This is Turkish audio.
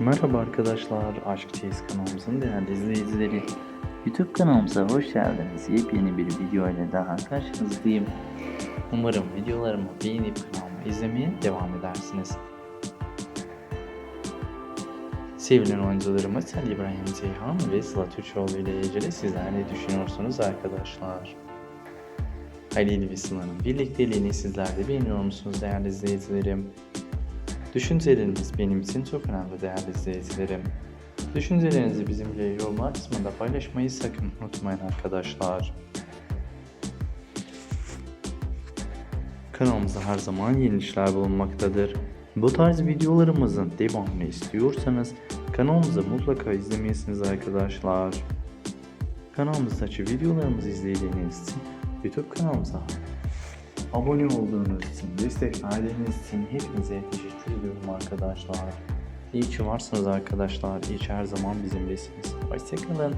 Merhaba arkadaşlar, Aşk Çeyiz kanalımızın değerli izleyicileri. YouTube kanalımıza hoş geldiniz. Yepyeni bir video ile daha karşınızdayım. Umarım videolarımı beğenip kanalımı izlemeye devam edersiniz. Sevilen oyuncularımız Ali İbrahim Ceyhan ve Sıla Türkoğlu ile ilgili sizler ne düşünüyorsunuz arkadaşlar? Ali ve Sıla'nın birlikteliğini sizler de beğeniyor musunuz değerli izleyicilerim? Düşünceleriniz benim için çok önemli değerli izleyicilerim. Düşüncelerinizi bizimle yorumlar kısmında paylaşmayı sakın unutmayın arkadaşlar. Kanalımızda her zaman yeni bulunmaktadır. Bu tarz videolarımızın devamını istiyorsanız kanalımıza mutlaka izlemelisiniz arkadaşlar. Kanalımızdaki videolarımızı izlediğiniz için YouTube kanalımıza abone olduğunuz için, destek verdiğiniz için hepinize teşekkür ediyorum arkadaşlar. İyi ki varsınız arkadaşlar. İyi ki her zaman bizimlesiniz. Hoşçakalın.